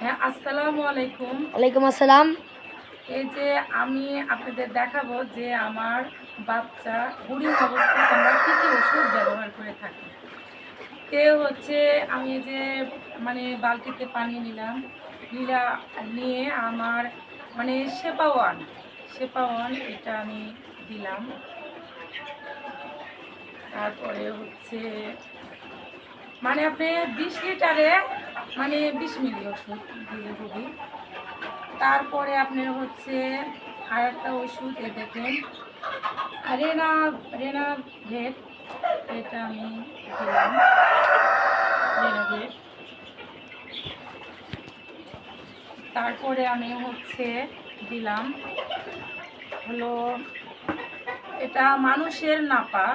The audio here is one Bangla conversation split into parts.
হ্যাঁ আসসালামু আলাইকুম। ওয়ালাইকুম আসসালাম। এই যে আমি আপনাদের দেখাবো যে আমার বাচ্চা বুড়ির অবস্থায় আমরা কী কী ওষুধ ব্যবহার করে থাকি। তে হচ্ছে আমি যে মানে বালতিতে পানি নিলাম নিলা নিয়ে আমার মানে সেপাওয়ান সেপাওয়ান এটা আমি দিলাম। তারপরে হচ্ছে মানে আপনি বিশ লিটারে মানে বিশ মিলি ওষুধ দিয়ে দিবি তারপরে আপনার হচ্ছে আর একটা ওষুধ, এ দেখেন। রেনা রেনা ভেট, এটা আমি দিলাম। রেনা ভেট। তারপরে আমি হচ্ছে দিলাম। হলো, এটা মানুষের নাপা।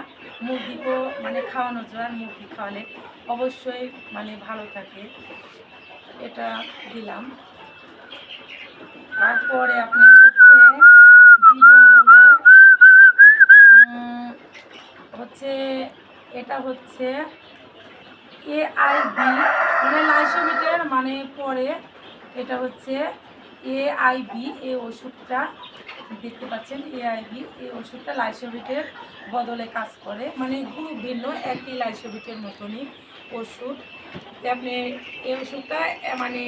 মুরগিকেও মানে খাওয়ানো যায়, মুরগি খাওয়ালে অবশ্যই মানে ভালো থাকে। এটা দিলাম। তারপরে আপনি হচ্ছে দিব হলো হচ্ছে এটা হচ্ছে এআইবি মানে লাইসোমিটার মানে পরে এটা হচ্ছে এআইবি এই ওষুধটা দেখতে পাচ্ছেন এআইবি এই ওষুধটা লাইসোভিটের বদলে কাজ করে। মানে খুব ভিন্ন, একই লাইসোভিটের মতনই ওষুধ। আপনি এই ওষুধটা মানে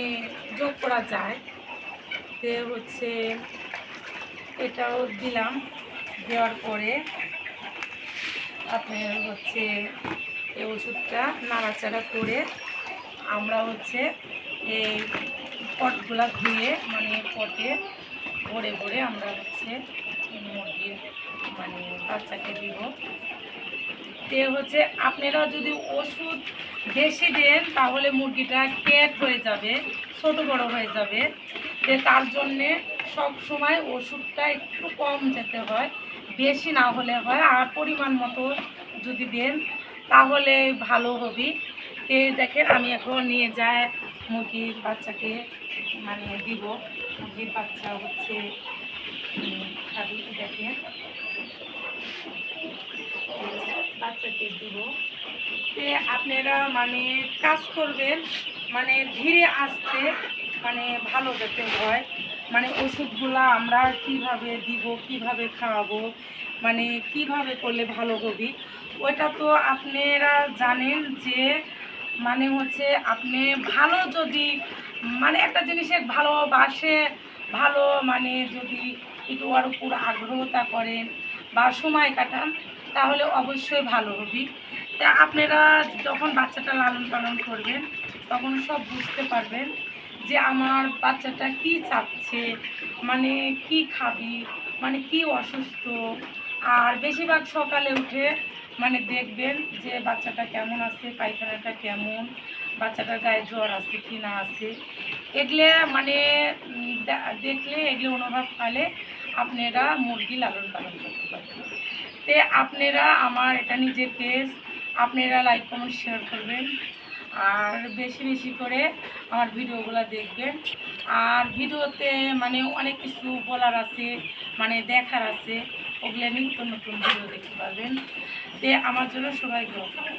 যোগ করা যায়। তে হচ্ছে, এটাও দিলাম, দেওয়ার পরে আপনার হচ্ছে এই ওষুধটা নাড়াচাড়া করে আমরা হচ্ছে এই পটগুলা ধুয়ে মানে পটে ভরে ভরে আমরা হচ্ছে মুরগির মানে বাচ্চাকে দিব। তে হচ্ছে আপনারা যদি ওষুধ বেশি দেন তাহলে মুরগিটা ক্যাট হয়ে যাবে, ছোট বড় হয়ে যাবে। তে তার জন্যে সব সময় ওষুধটা একটু কম যেতে হয়, বেশি না হলে হয়। আর পরিমাণ মতো যদি দেন তাহলে ভালো হবে। তে দেখেন আমি এখন নিয়ে যাই মুরগির বাচ্চাকে মানে দিব। মুরগির বাচ্চা হচ্ছে দেখেন। বাচ্চাকে দিব। তে আপনারা মানে কাজ করবেন মানে ধীরে আসতে মানে ভালো যাতে হয়। মানে ওষুধগুলা আমরা কীভাবে দিব, কীভাবে খাওয়াবো মানে কীভাবে করলে ভালো হবে ওটা তো আপনারা জানেন যে মানে হচ্ছে আপনি ভালো যদি মানে একটা জিনিসের ভালোবাসে, ভালো মানে যদি একটু ওর উপর আগ্রহতা করেন বা সময় কাটান, তাহলে অবশ্যই ভালো হবে। তা আপনারা যখন বাচ্চাটা লালন পালন করবেন, তখন সব বুঝতে পারবেন যে আমার বাচ্চাটা কি চাচ্ছে মানে কি খাবি মানে কি অসুস্থ। আর বেশিরভাগ সকালে উঠে মানে দেখবেন যে বাচ্চাটা কেমন আছে, পায়খানাটা কেমন বাচ্চাটার গায়ে জ্বর আছে কি না আছে, এগুলো মানে দেখলে এগুলো অনুভব পালে আপনারা মুরগি লালন পালন করতে পারবেন। তে আপনারা আমার এটা নিজের পেজ আপনারা লাইক কমেন্ট শেয়ার করবেন। আর বেশি বেশি করে আমার ভিডিওগুলো দেখবেন। আর ভিডিওতে মানে অনেক কিছু বলার আছে মানে দেখার আছে, ওগুলো নিত্য নতুন ভিডিও দেখতে পারবেন। তে আমার জন্য সবাই করবেন।